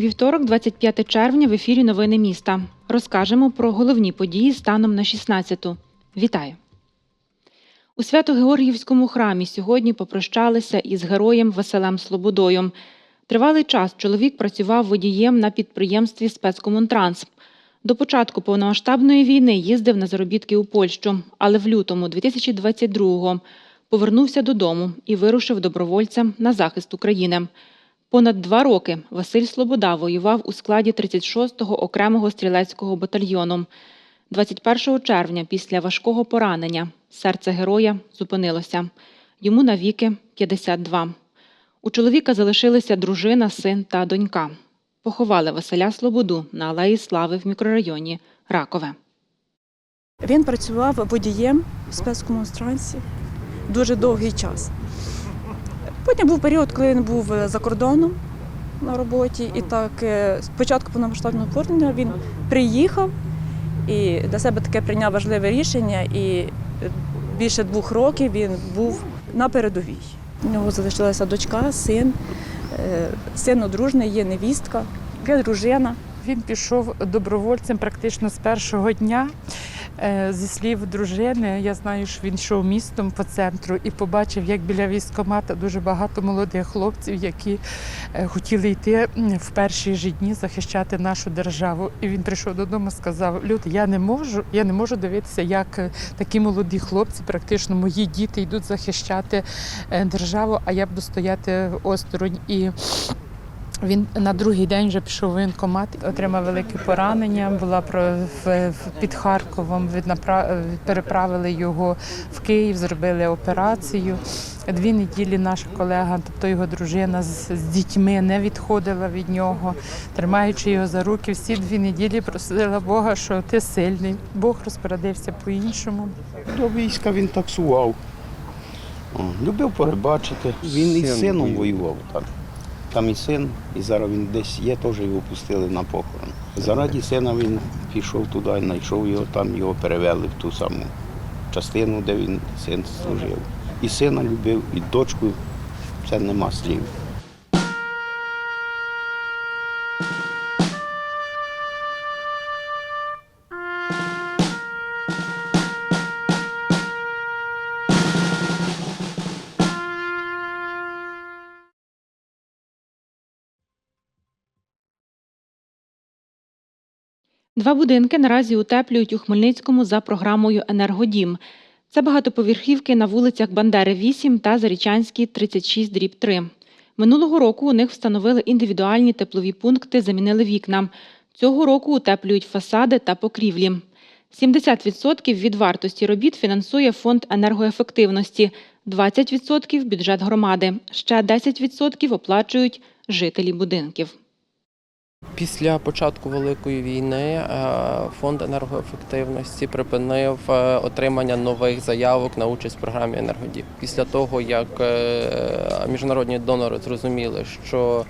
Вівторок, 25 червня, в ефірі Новини міста. Розкажемо про головні події станом на 16-ту. Вітаю! У Свято-Георгіївському храмі сьогодні попрощалися із героєм Василем Слободою. Тривалий час чоловік працював водієм на підприємстві спецкомунтранс. До початку повномасштабної війни їздив на заробітки у Польщу, але в лютому 2022-го повернувся додому і вирушив добровольцем на захист України. Понад два роки Василь Слобода воював у складі 36-го окремого стрілецького батальйону. 21 червня, після важкого поранення, серце героя зупинилося. Йому навіки 52. У чоловіка залишилися дружина, син та донька. Поховали Василя Слободу на Алеї Слави в мікрорайоні Ракове. Він працював водієм в спецкомунстрансі дуже довгий час. Потім був період, коли він був е, за кордоном на роботі, і так е, спочатку повномасштабного вторгнення він приїхав і для себе таке прийняв важливе рішення, і е, більше двох років він був на передовій. У нього залишилася дочка, син, е, син одружний, є невістка, є дружина. Він пішов добровольцем практично з першого дня. Е, Зі слів дружини, я знаю, що він йшов містом по центру і побачив, як біля військкомата дуже багато молодих хлопців, які е, хотіли йти в перші ж дні захищати нашу державу. І він прийшов додому, сказав: Люди, я не можу, я не можу дивитися, як е, такі молоді хлопці, практично мої діти йдуть захищати державу, а я буду стояти осторонь. І він на другий день вже пішов в воєнкомат, отримав велике поранення. Була про в, в- під Харковом. Переправили його в Київ, зробили операцію. Дві неділі наша колега, тобто його дружина з, з дітьми, не відходила від нього, тримаючи його за руки. Всі дві неділі просила Бога, що ти сильний. Бог розпорядився по-іншому. До війська він таксував. Любив перебачити. Він із сином воював. воював. Так. Там і син, і зараз він десь є, теж його пустили на похорон. Заради сина він пішов туди, знайшов його, там його перевели в ту саму частину, де він син служив. І сина любив, і дочку. Це нема слів. Два будинки наразі утеплюють у Хмельницькому за програмою Енергодім. Це багатоповерхівки на вулицях Бандери 8 та Зарічанській 36 дріб 3. Минулого року у них встановили індивідуальні теплові пункти, замінили вікна. Цього року утеплюють фасади та покрівлі. 70% від вартості робіт фінансує фонд енергоефективності, 20% – бюджет громади, ще 10% оплачують жителі будинків. Після початку великої війни е, фонд енергоефективності припинив е, отримання нових заявок на участь в програмі Енергодіп. Після того, як е, міжнародні донори зрозуміли, що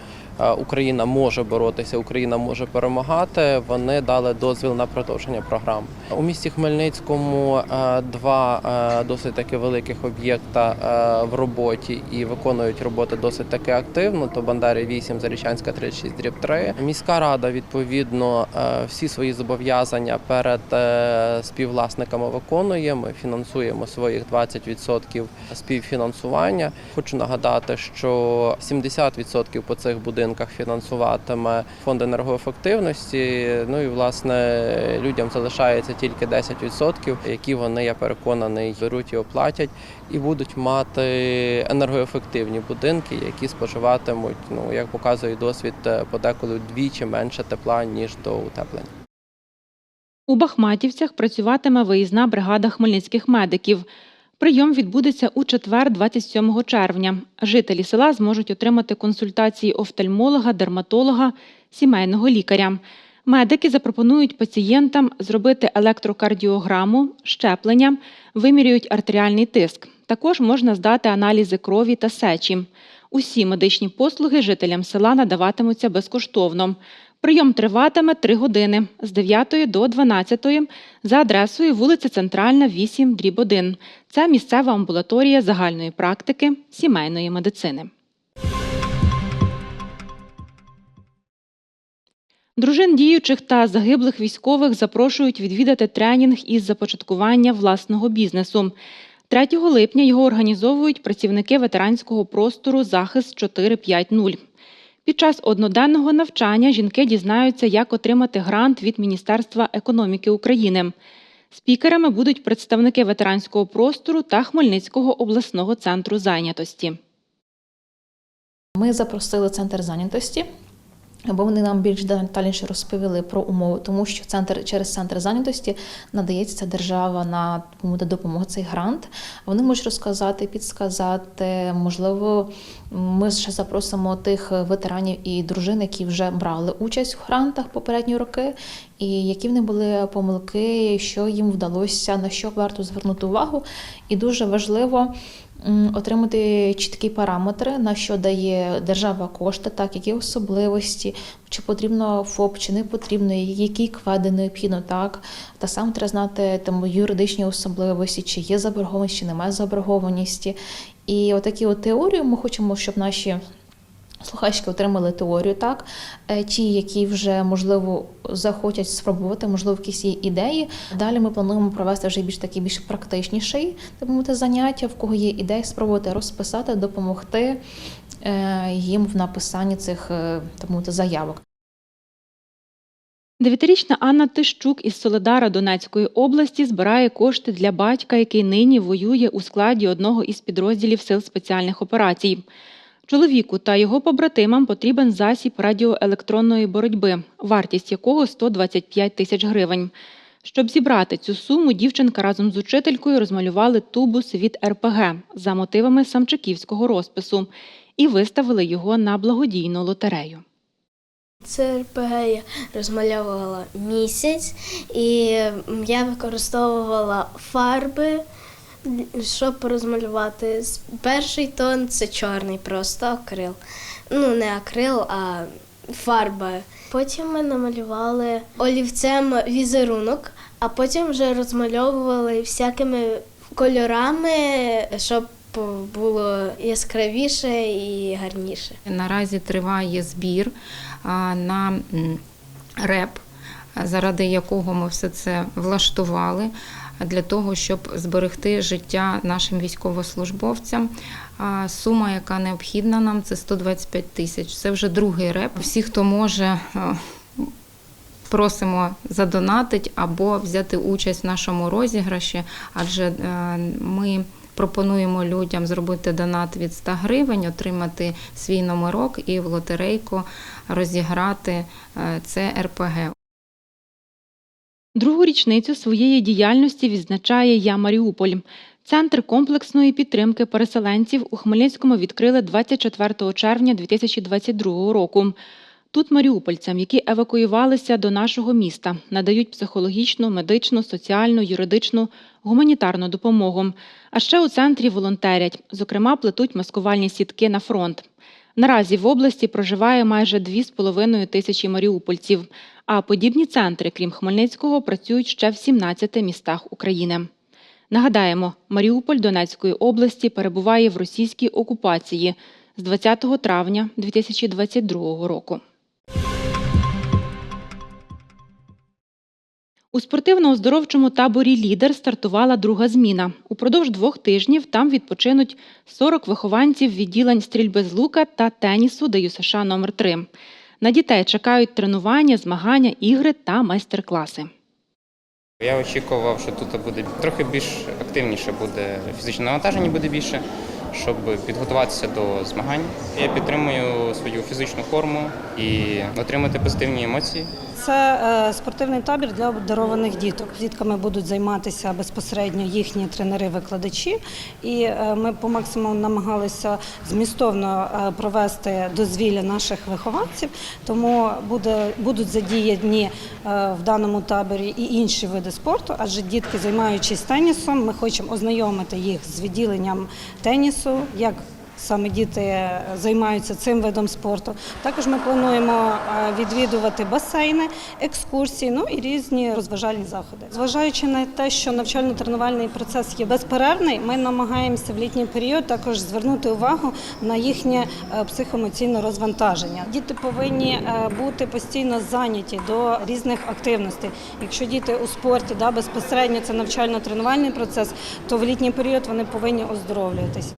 Україна може боротися, Україна може перемагати. Вони дали дозвіл на продовження програм. У місті Хмельницькому е, два е, досить таки великих об'єкта е, в роботі і виконують роботи досить таки активно. То Бандери 8, Зарічанська 36 дріб 3. Міська рада відповідно е, всі свої зобов'язання перед е, співвласниками виконує. Ми фінансуємо своїх 20% співфінансування. Хочу нагадати, що 70% по цих будинках фінансуватиме фонд енергоефективності. Ну і власне людям залишається тільки 10%, які вони, я переконаний, беруть і оплатять, і будуть мати енергоефективні будинки, які споживатимуть, ну як показує досвід, е, подеколи вдвічі менше тепла ніж до утеплення. У Бахматівцях працюватиме виїзна бригада хмельницьких медиків. Прийом відбудеться у четвер, 27 червня. Жителі села зможуть отримати консультації офтальмолога, дерматолога, сімейного лікаря. Медики запропонують пацієнтам зробити електрокардіограму, щеплення, вимірюють артеріальний тиск. Також можна здати аналізи крові та сечі. Усі медичні послуги жителям села надаватимуться безкоштовно. Прийом триватиме 3 години з 9 до 12 за адресою вулиця Центральна, 8, дріб 1. Це місцева амбулаторія загальної практики сімейної медицини. Дружин діючих та загиблих військових запрошують відвідати тренінг із започаткування власного бізнесу. 3 липня його організовують працівники ветеранського простору Захист 450. Під час одноденного навчання жінки дізнаються, як отримати грант від Міністерства економіки України. Спікерами будуть представники ветеранського простору та Хмельницького обласного центру зайнятості. Ми запросили центр зайнятості, бо вони нам більш детальніше розповіли про умови, тому що центр через центр зайнятості надається держава на допомогу- цей грант. Вони можуть розказати, підсказати. Можливо, ми ще запросимо тих ветеранів і дружин, які вже брали участь в грантах попередні роки, і які в них були помилки, що їм вдалося, на що варто звернути увагу. І дуже важливо отримати чіткі параметри, на що дає держава кошти, так які особливості, чи потрібно ФОП, чи не потрібно, які кведи необхідно, так. Та саме треба знати там юридичні особливості, чи є заборгованість, чи немає заборгованості. І отакі от теорії ми хочемо, щоб наші Слухачки отримали теорію, так Е, ті, які вже можливо захочуть спробувати, можливо, якісь є ідеї. Далі ми плануємо провести вже більш такі більш практичніший так мовити, заняття, в кого є ідеї, спробувати розписати, допомогти е, їм в написанні цих е, так мовити, заявок. Дев'ятирічна Анна Тищук із Солидара Донецької області збирає кошти для батька, який нині воює у складі одного із підрозділів сил спеціальних операцій. Чоловіку та його побратимам потрібен засіб радіоелектронної боротьби, вартість якого 125 тисяч гривень. Щоб зібрати цю суму, дівчинка разом з учителькою розмалювали тубус від РПГ за мотивами самчиківського розпису і виставили його на благодійну лотерею. Це РПГ я розмальовувала місяць, і я використовувала фарби, щоб розмалювати. Перший тон це чорний, просто акрил. Ну, не акрил, а фарба. Потім ми намалювали олівцем візерунок, а потім вже розмальовували всякими кольорами, щоб було яскравіше і гарніше. Наразі триває збір на реп, заради якого ми все це влаштували для того, щоб зберегти життя нашим військовослужбовцям. А Сума, яка необхідна нам, це 125 тисяч. Це вже другий реп. Всі, хто може. Просимо задонатить або взяти участь в нашому розіграші, адже е, ми пропонуємо людям зробити донат від 100 гривень, отримати свій номерок і в лотерейку розіграти е, це РПГ. Другу річницю своєї діяльності відзначає Я Маріуполь. Центр комплексної підтримки переселенців у Хмельницькому відкрили 24 червня 2022 року. Тут маріупольцям, які евакуювалися до нашого міста, надають психологічну, медичну, соціальну, юридичну, гуманітарну допомогу. А ще у центрі волонтерять, зокрема, плетуть маскувальні сітки на фронт. Наразі в області проживає майже 2,5 тисячі маріупольців, а подібні центри, крім Хмельницького, працюють ще в 17 містах України. Нагадаємо, Маріуполь Донецької області перебуває в російській окупації з 20 травня 2022 року. У спортивно-оздоровчому таборі Лідер стартувала друга зміна. Упродовж двох тижнів там відпочинуть 40 вихованців відділень стрільби з лука та тенісу ДЮСШ номер 3 На дітей чекають тренування, змагання, ігри та майстер-класи. Я очікував, що тут буде трохи більш активніше буде фізичне навантаження буде більше, щоб підготуватися до змагань. Я підтримую свою фізичну форму і отримати позитивні емоції. Це е, спортивний табір для обдарованих діток. Дітками будуть займатися безпосередньо їхні тренери-викладачі, і е, ми по максимуму намагалися змістовно е, провести дозвілля наших вихованців. Тому буде будуть задіяні в даному таборі і інші види спорту, адже дітки, займаючись тенісом, ми хочемо ознайомити їх з відділенням тенісу, як саме діти е, займаються цим видом спорту. Також ми плануємо е, відвідувати басейни, екскурсії, ну і різні розважальні заходи. Зважаючи на те, що навчально-тренувальний процес є безперервний, ми намагаємося в літній період також звернути увагу на їхнє е, психоемоційне розвантаження. Діти повинні бути постійно зайняті до різних активностей. Якщо діти у спорті да, безпосередньо це навчально-тренувальний процес, то в літній період вони повинні оздоровлюватися.